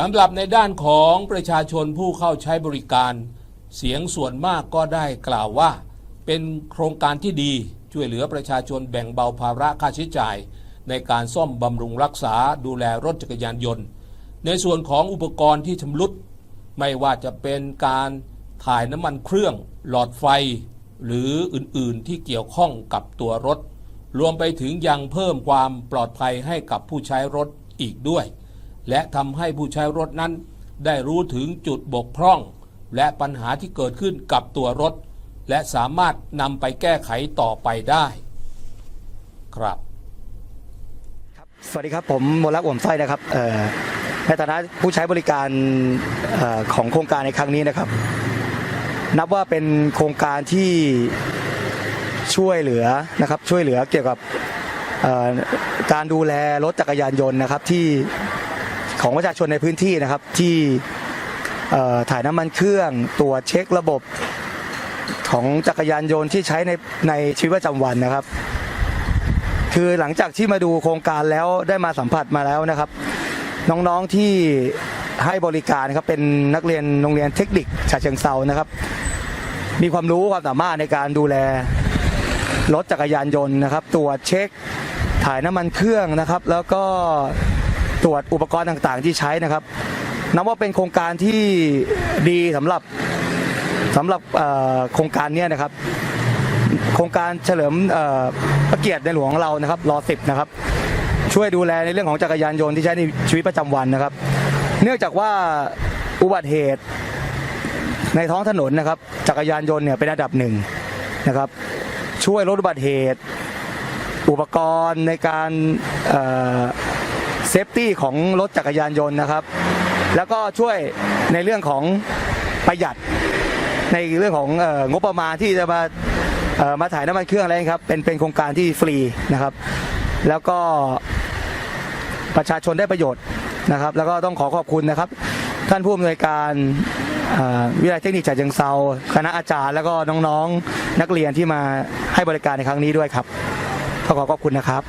สำหรับในด้านของประชาชนผู้เข้าใช้บริการ เสียงส่วนมากก็ได้กล่าวว่า เป็นโครงการที่ดีช่วยเหลือประชาชนแบ่งเบาภาระค่าใช้จ่าย ในการซ่อมบำรุงรักษาดูแลรถจักรยานยนต์ ในส่วนของอุปกรณ์ที่ชำรุด ไม่ว่าจะเป็นการถ่ายน้ำมันเครื่อง หลอดไฟ หรืออื่นๆที่เกี่ยวข้องกับตัวรถ รวมไปถึงยังเพิ่มความปลอดภัยให้กับผู้ใช้รถอีกด้วย และทำให้ผู้ใช้รถนั้น ได้รู้ถึงจุดบกพร่อง และปัญหาที่เกิดขึ้นกับตัวรถ และสามารถนำไปแก้ไขต่อไปได้ ครับ สวัสดีครับผมมลรักอ่วมไส้นะครับเอ่อในฐานะผู้ใช้บริการออของโครงการในครั้งนี้นะครับ นับว่าเป็นโครงการที่ช่วยเหลือนะครับช่วยเหลือเกี่ยวกับการดูแลรถจักรยานยนต์นะครับที่ ของประชาชนในพื้นที่นะครับที่ถ่ายน้ำมันเครื่องตรวจเช็คระบบของจักรยานยนต์ที่ใช้ในในชีวิตประจำวันนะครับ คือหลังจากที่มาดูโครงการแล้วได้มาสัมผัสมาแล้วนะครับ น้องๆที่ให้บริการครับเป็นนักเรียนโรงเรียนเทคนิคฉะเชิงเซานะครับ มีความรู้ความสามารถในการดูแลรถจักรยานยนต์นะครับ ตรวจเช็คถ่ายน้ำมันเครื่องนะครับ แล้วก็ ตรวจอุปกรณ์ต่างๆ ที่ใช้นะครับนับว่าเป็นโครงการที่ดีสำหรับสำหรับโครงการนี้นะครับ โครงการเฉลิมเอ่อพระเกียรติในหลวงของเรานะครับรอสิบนะครับ ช่วยดูแลในเรื่องของจักรยานยนต์ที่ใช้ในชีวิตประจำวันนะครับ เนื่องจากว่าอุบัติเหตุในท้องถนนนะครับ จักรยานยนต์เนี่ยเป็นอันดับหนึ่งนะครับ ช่วยลดอุบัติเหตุ อุปกรณ์ในการ ฟตี้ของรถจักรยานยนต์นะครับ แล้วก็ช่วยในเรื่องของประหยัดในเรื่องของอองบประมาณที่จะมาเออมาถ่ายน้ำมันเครื่องอะไรครับเป็นเป็นโครงการที่ฟรีนะครับ แล้วก็ประชาชนได้ประโยชน์นะครับ แล้วก็ต้องขอขอบคุณนะครับ ท่านผู้อำนวยการวิทยาลัยเทคนิคฉะเชิงเซาคณะอาจารย์ แล้วก็น้องๆนักเรียนที่มาให้บริการในครั้งนี้ด้วยครับขอขอขอบคุณนะครับ